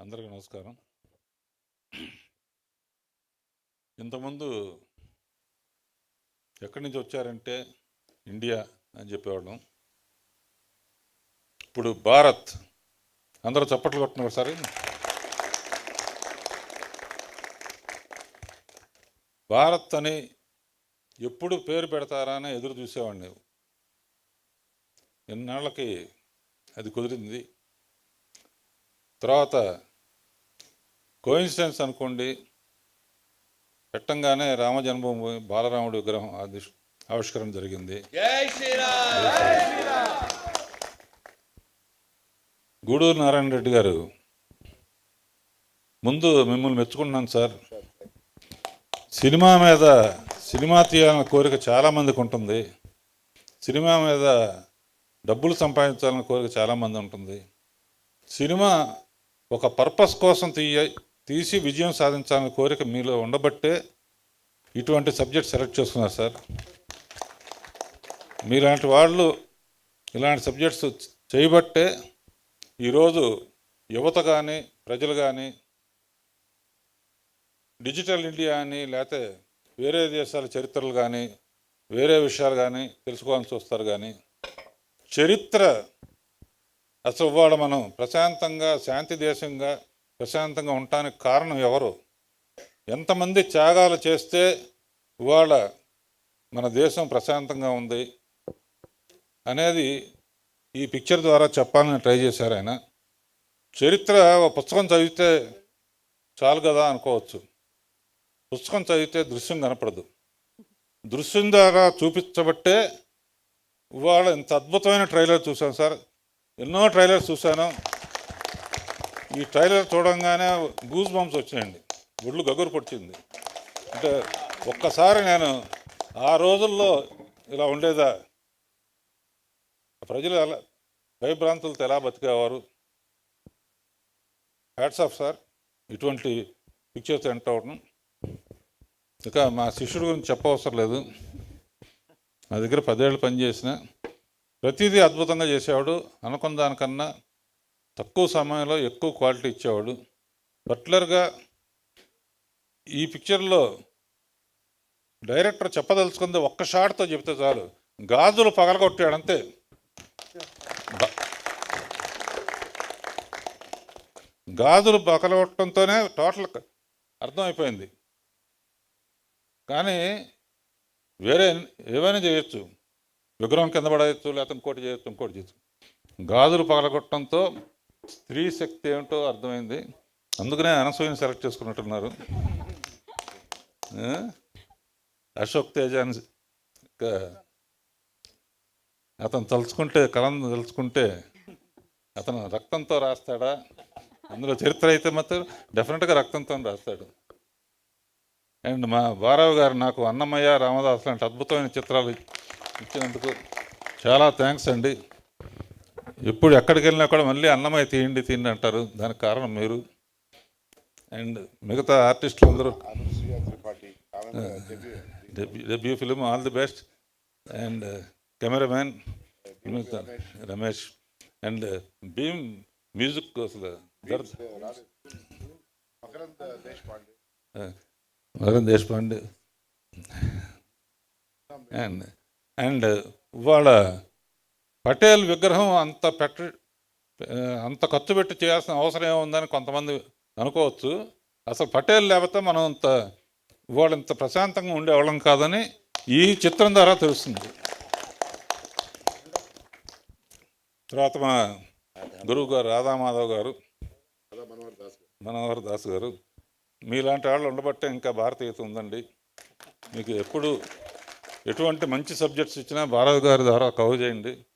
అందరికీ నమస్కారం. ఇంతకుముందు ఎక్కడి నుంచి వచ్చారంటే ఇండియా అని చెప్పేవాళ్ళం. ఇప్పుడు భారత్. అందరూ చప్పట్లు కొట్టిన ఒకసారి భారత్ అని ఎప్పుడు పేరు పెడతారా అని ఎదురు చూసేవాడిని ఎన్నాళ్ళకి అది కుదిరింది? తర్వాత కోయిన్సిడెన్స్ అనుకోండి పెట్టంగానే రామ జన్మభూమి బాలరాముడి విగ్రహం ఆవిష్కరణ జరిగింది. గూడూరు నారాయణ రెడ్డి గారు ముందు మిమ్మల్ని మెచ్చుకుంటున్నాను సార్. సినిమా మీద సినిమా తీయాలన్న కోరిక చాలామందికి ఉంటుంది. సినిమా మీద డబ్బులు సంపాదించాలన్న కోరిక చాలామంది ఉంటుంది. సినిమా ఒక పర్పస్ కోసం తీయ తీసి విజయం సాధించాలనే కోరిక మీలో ఉండబట్టే ఇటువంటి సబ్జెక్ట్ సెలెక్ట్ చేసుకున్నారు సార్. మీలాంటి వాళ్ళు ఇలాంటి సబ్జెక్ట్స్ చేయబట్టే ఈరోజు యువత కానీ ప్రజలు కానీ డిజిటల్ ఇండియా అని లేకపోతే వేరే దేశాల చరిత్రలు కానీ వేరే విషయాలు కానీ తెలుసుకోవాల్సి వస్తారు కానీ చరిత్ర అసలు ఇవాళ మనం ప్రశాంతంగా శాంతి దేశంగా ప్రశాంతంగా ఉండటానికి కారణం ఎవరు? ఎంతమంది త్యాగాలు చేస్తే ఇవాళ మన దేశం ప్రశాంతంగా ఉంది అనేది ఈ పిక్చర్ ద్వారా చెప్పాలని ట్రై చేశారు ఆయన. చరిత్ర ఒక పుస్తకం చదివితే చాలు కదా అనుకోవచ్చు. పుస్తకం చదివితే దృశ్యం కనపడదు. దృశ్యం ద్వారా చూపించబట్టే ఇవాళ ఇంత అద్భుతమైన ట్రైలర్ చూశాను సార్. ఎన్నో ట్రైలర్స్ చూశాను. ఈ ట్రైలర్ చూడంగానే గూస్ బంప్స్ వచ్చాయండి ఒళ్ళు గగురు పొడిచింది అంటే ఒక్కసారి నేను ఆ రోజుల్లో ఇలా ఉండేదా? ప్రజలు ఎలా భయభ్రాంతులతో ఎలా బతికేవారు? హ్యాట్స్ ఆఫ్ సార్ ఇటువంటి పిక్చర్స్ ఎంటర్ అవడం ఇక మా శిష్యుడు గురించి చెప్పవసరం లేదు. నా దగ్గర పదేళ్ళు పనిచేసిన ప్రతిదీ అద్భుతంగా చేసేవాడు అనుకున్న దానికన్నా తక్కువ సమయంలో ఎక్కువ క్వాలిటీ ఇచ్చేవాడు. పర్టికులర్గా ఈ పిక్చర్లో డైరెక్టర్ చెప్పదలుచుకుంది ఒక్క షాట్తో చెప్తే చాలు. గాజులు పగలగొట్టాడు అంతే గాజులు పగలగొట్టడంతోనే టోటల్ అర్థమైపోయింది. కానీ వేరే ఏమైనా చేయొచ్చు. విగ్రహం కింద పడేయచ్చు లేకపోతే ఇంకోటి చేయొచ్చు ఇంకోటి చేయొచ్చు. గాజులు పగలగొట్టడంతో స్త్రీ శక్తి ఏమిటో అర్థమైంది. అందుకనే అనసూయని సెలెక్ట్ చేసుకున్నట్టున్నారు. అశోక్ తేజ అని అతను తలుచుకుంటే కలం తలుచుకుంటే అతను రక్తంతో రాస్తాడా? అందులో చరిత్ర అయితే మాత్రం డెఫినెట్గా రక్తంతో రాస్తాడు. అండ్ మా బారావు గారు నాకు అన్నమయ్య రామదాస్ లాంటి అద్భుతమైన చిత్రాలు ఇచ్చినందుకు చాలా థ్యాంక్స్ అండి. ఎప్పుడు ఎక్కడికి వెళ్ళినా కూడా మళ్ళీ అన్నమయ్య తీయండి తీయండి అంటారు. దానికి కారణం మీరు. అండ్ మిగతా ఆర్టిస్టులు అందరూ debut film all the best. And cameraman Ramesh. And Bheem music అసలు వరుణ్ దేశపాండే. అండ్ అండ్ ఇవాళ పటేల్ విగ్రహం అంత పెట్ట అంత ఖర్చు పెట్టి చేయాల్సిన అవసరం ఏముందని కొంతమంది అనుకోవచ్చు అసలు పటేల్ లేకపోతే మనం ఇంత ఇవాళ ఇంత ప్రశాంతంగా ఉండేవాళ్ళం కాదని ఈ చిత్రం ద్వారా తెలుస్తుంది తర్వాత మా గురువు గారు రాధామాధవ్ గారు మనోహర్ దాస్ గారు. మనోహర్ దాస్ గారు మీలాంటి వాళ్ళు ఉండబట్టే ఇంకా భారతీయత ఉందండి మీకు ఎప్పుడు ఎటువంటి మంచి సబ్జెక్ట్స్ ఇచ్చినా భారత్ గారి ద్వారా కవర్ చేయండి.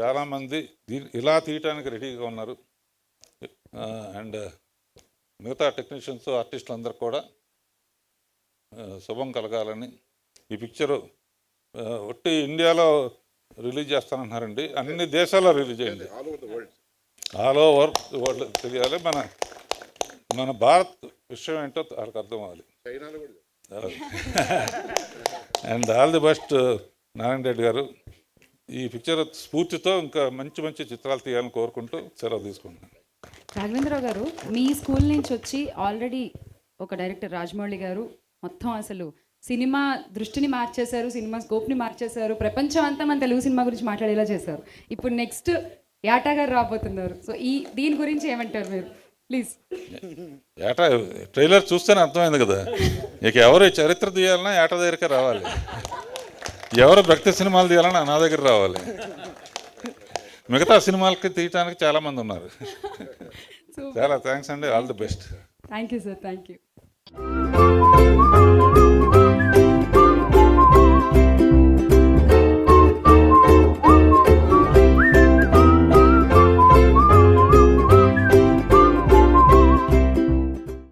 చాలామంది దీ- ఇలా తీయటానికి రెడీగా ఉన్నారు. అండ్ మిగతా టెక్నీషియన్స్ ఆర్టిస్టులు అందరూ కూడా శుభం కలగాలని ఈ పిక్చరు ఒట్టి ఇండియాలో రిలీజ్ చేస్తానంటున్నారండి అన్ని దేశాల్లో రిలీజ్ చేయండి all over world all over world తెలియాలి. మన మన భారత్ విషయం ఏంటో వాళ్ళకి అర్థం అవ్వాలి. చైనాలో కూడా and all the best Narayana Reddy గారు. ఈ పిక్చర్ స్ఫూర్తితో ఇంకా మంచి మంచి చిత్రాలు తీయాలని కోరుకుంటూ సెలవు తీసుకుంటున్నాను. రాఘవేంద్రరావు గారు మీ స్కూల్ నుంచి వచ్చి ఆల్రెడీ ఒక డైరెక్టర్ రాజమౌళి గారు మొత్తం అసలు సినిమా దృష్టిని మార్చేశారు సినిమా స్కోప్ని మార్చేశారు ప్రపంచం అంతా మన తెలుగు సినిమా గురించి మాట్లాడేలా చేశారు. ఇప్పుడు నెక్స్ట్ యాటా గారు రాబోతున్నారు. సో ఈ దీని గురించి ఏమంటారు మీరు? ప్లీజ్. ఏటా ట్రైలర్ చూస్తేనే అర్థమైంది కదా. ఇక ఎవరు చరిత్ర తీయాలన్నా ఏట దగ్గరికి రావాలి. ఎవరు భక్తి సినిమాలు తీయాలన్నా నా దగ్గర రావాలి. మిగతా సినిమాలకి తీయటానికి చాలామంది ఉన్నారు. సో చాలా థ్యాంక్స్ అండి. All the best. Thank you sir thank you